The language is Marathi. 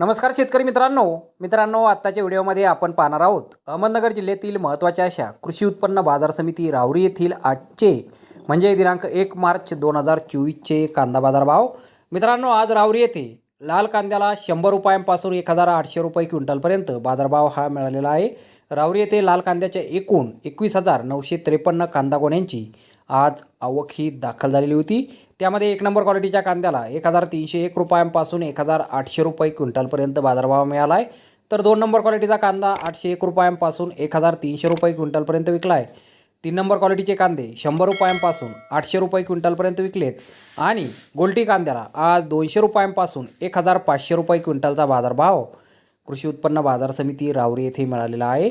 नमस्कार शेतकरी मित्रांनो. मित्रांनो आत्ताच्या व्हिडिओमध्ये आपण पाहणार आहोत अहमदनगर जिल्ह्यातील महत्त्वाच्या अशा कृषी उत्पन्न बाजार समिती राहुरी येथील आजचे म्हणजे दिनांक एक मार्च दोन हजार चोवीसचे कांदा बाजार भाव मित्रांनो आज राहुरी येथे लाल कांद्याला शंभर रुपयांपासून एक हजार आठशे रुपये क्विंटलपर्यंत बाजारभाव हा मिळालेला आहे. राहुरी येथे लाल कांद्याच्या एकूण एकवीस हजार नऊशे त्रेपन्न कांदा गोण्यांची आज आवक ही दाखल झालेली होती. त्यामध्ये एक नंबर क्वालिटीच्या कांद्याला एक हजार तीनशे एक रुपयांपासून एक हजार आठशे रुपये क्विंटलपर्यंत बाजारभाव मिळाला आहे तर दोन नंबर क्वालिटीचा कांदा आठशे एक रुपयांपासून एक हजार तीनशे रुपये क्विंटलपर्यंत विकला आहे तीन नंबर क्वालिटीचे कांदे शंभर रुपयांपासून आठशे रुपये क्विंटलपर्यंत विकलेत. आणि गोल्टी कांद्याला आज दोनशे रुपयांपासून एक हजार पाचशे रुपये क्विंटलचा बाजारभाव. कृषी उत्पन्न बाजार समिती रावरी येथे मिळालेला आहे.